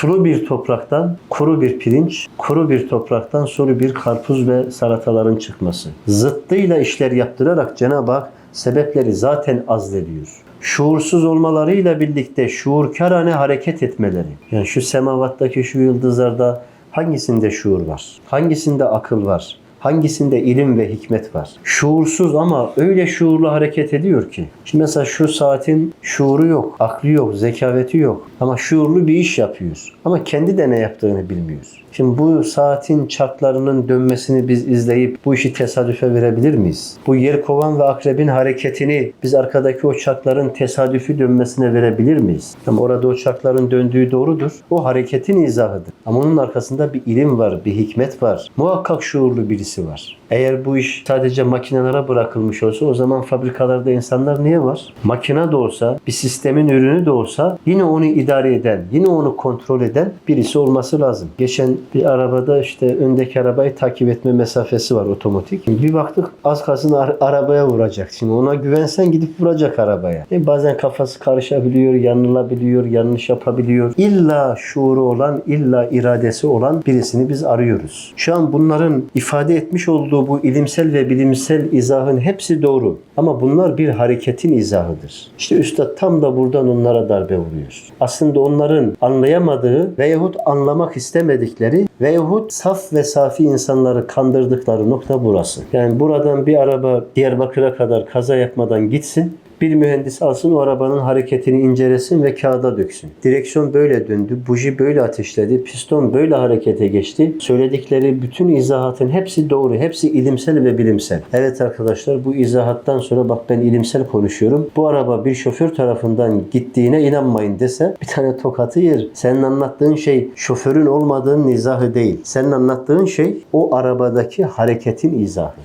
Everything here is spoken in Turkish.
Sulu bir topraktan kuru bir pirinç, kuru bir topraktan sulu bir karpuz ve salataların çıkması. Zıttıyla işler yaptırarak Cenab-ı Hak sebepleri zaten azlediyor. Şuursuz olmalarıyla birlikte şuurkarane hareket etmeleri. Yani şu semavattaki şu yıldızlarda hangisinde şuur var? Hangisinde akıl var? Hangisinde ilim ve hikmet var? Şuursuz ama öyle şuurlu hareket ediyor ki. Şimdi mesela şu saatin şuuru yok, aklı yok, zekaveti yok. Ama şuurlu bir iş yapıyor. Ama kendi de ne yaptığını bilmiyor. Şimdi bu saatin çarklarının dönmesini biz izleyip bu işi tesadüfe verebilir miyiz? Bu yer kovan ve akrebin hareketini biz arkadaki o çarkların tesadüfi dönmesine verebilir miyiz? Ama orada o çarkların döndüğü doğrudur. O hareketin izahıdır. Ama onun arkasında bir ilim var, bir hikmet var. Muhakkak şuurlu birisi var. Eğer bu iş sadece makinelere bırakılmış olsa o zaman fabrikalarda insanlar niye var? Makine de olsa, bir sistemin ürünü de olsa yine onu idare eden, yine onu kontrol eden birisi olması lazım. Geçen bir arabada işte öndeki arabayı takip etme mesafesi var otomatik. Bir baktık az kalsın ar- arabaya vuracak. Şimdi ona güvensen gidip vuracak arabaya. E bazen kafası karışabiliyor, yanılabiliyor, yanlış yapabiliyor. İlla şuuru olan, illa iradesi olan birisini biz arıyoruz. Şu an bunların ifade etmiş olduğu bu ilimsel ve bilimsel izahın hepsi doğru. Ama bunlar bir hareketin izahıdır. İşte Üstad tam da buradan onlara darbe vuruyor. Aslında onların anlayamadığı veyahut anlamak istemedikleri veyahut saf ve safi insanları kandırdıkları nokta burası. Yani buradan bir araba Diyarbakır'a kadar kaza yapmadan gitsin. Bir mühendis alsın o arabanın hareketini incelesin ve kağıda döksün. Direksiyon böyle döndü, buji böyle ateşledi, piston böyle harekete geçti. Söyledikleri bütün izahatın hepsi doğru, hepsi ilimsel ve bilimsel. Evet arkadaşlar bu izahattan sonra bak ben ilimsel konuşuyorum. Bu araba bir şoför tarafından gittiğine inanmayın dese bir tane tokatı yer. Senin anlattığın şey şoförün olmadığın izahı değil. Senin anlattığın şey o arabadaki hareketin izahı.